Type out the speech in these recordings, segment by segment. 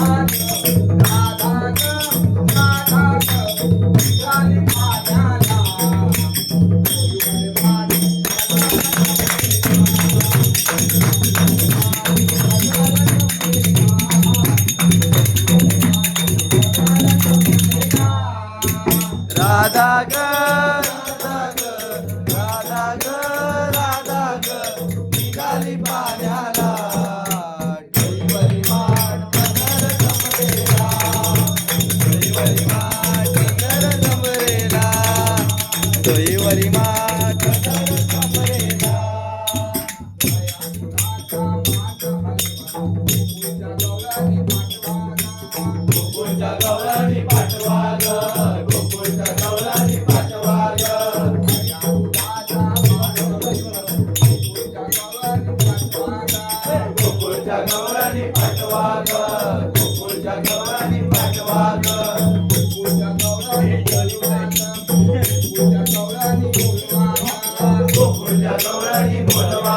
heart. Gaurai बोलवा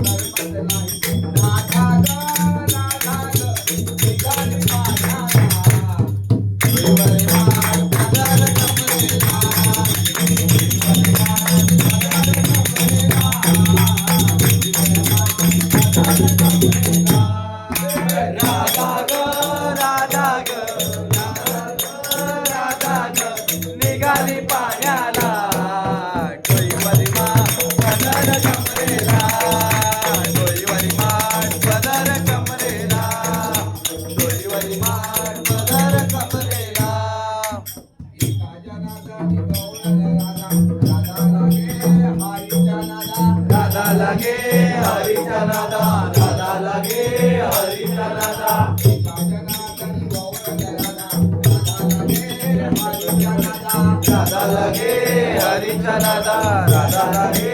राधा लगे हरि राधा राधा लगे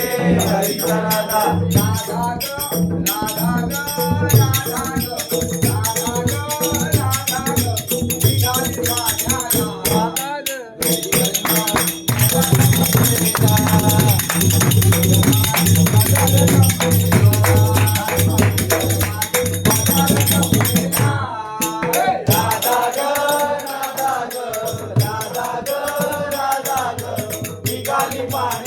हरि राधा राधा राधा why.